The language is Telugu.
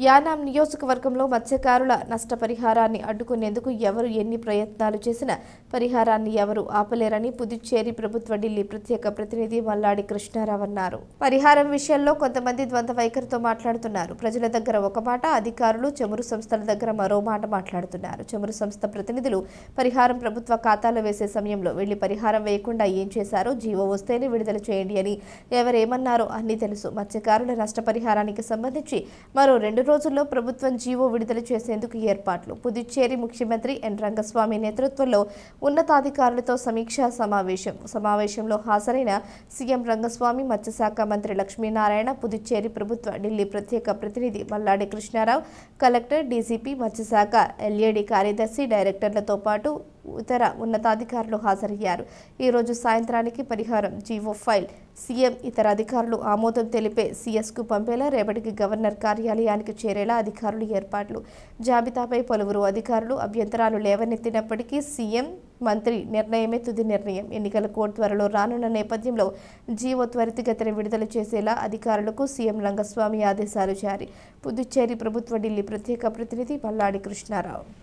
యానాం నియోజకవర్గంలో మత్స్యకారుల నష్టపరిహారాన్ని అడ్డుకునేందుకు ఎవరు ఎన్ని ప్రయత్నాలు చేసినా పరిహారాన్ని ఎవరు ఆపలేరని పుదుచ్చేరి ప్రభుత్వ ఢిల్లీ ప్రత్యేక ప్రతినిధి మల్లాడి కృష్ణారావు అన్నారు. పరిహారం విషయంలో కొంతమంది ద్వంద్వ వైఖరితో మాట్లాడుతున్నారు. ప్రజల దగ్గర ఒక మాట అధికారులు చమురు సంస్థల దగ్గర మరో మాట మాట్లాడుతున్నారు. చమురు సంస్థ ప్రతినిధులు పరిహారం ప్రభుత్వ ఖాతాలో వేసే సమయంలో వెళ్ళి పరిహారం వేయకుండా ఏం చేశారో? జీవో వస్తేనే విడుదల చేయండి అని ఎవరేమన్నారో అన్నీ తెలుసు. మత్స్యకారుల నష్టపరిహారానికి సంబంధించి మరో రెండు రోజుల్లో ప్రభుత్వం జీవో విడుదల చేసేందుకు ఏర్పాట్లు. పుదుచ్చేరి ముఖ్యమంత్రి ఎన్. రంగస్వామి నేతృత్వంలో ఉన్నతాధికారులతో సమీక్షా సమావేశం. సమావేశంలో హాజరైన సీఎం రంగస్వామి మత్స్యశాఖ మంత్రి లక్ష్మీనారాయణ పుదుచ్చేరి ప్రభుత్వ ఢిల్లీ ప్రత్యేక ప్రతినిధి మల్లాడి కృష్ణారావు కలెక్టర్ డీసీపీ మత్స్యశాఖ ఎల్ఏడి కార్యదర్శి డైరెక్టర్లతో పాటు ఇతర ఉన్నతాధికారులు హాజరయ్యారు. ఈరోజు సాయంత్రానికి పరిహారం జీవో ఫైల్. సీఎం ఇతర అధికారులు ఆమోదం తెలిపే సీఎస్కు పంపేలా రేపటికి గవర్నర్ కార్యాలయానికి చేరేలా అధికారులు ఏర్పాట్లు. జాబితాపై పలువురు అధికారులు అభ్యంతరాలు లేవనెత్తినప్పటికీ సీఎం మంత్రి నిర్ణయమే తుది నిర్ణయం. ఎన్నికల కోడ్ త్వరలో రానున్న నేపథ్యంలో జీవో త్వరితగతిన విడుదల చేసేలా అధికారులకు సీఎం రంగస్వామి ఆదేశాలు జారీ. పుదుచ్చేరి ప్రభుత్వ ఢిల్లీ ప్రత్యేక ప్రతినిధి పల్లాడి కృష్ణారావు.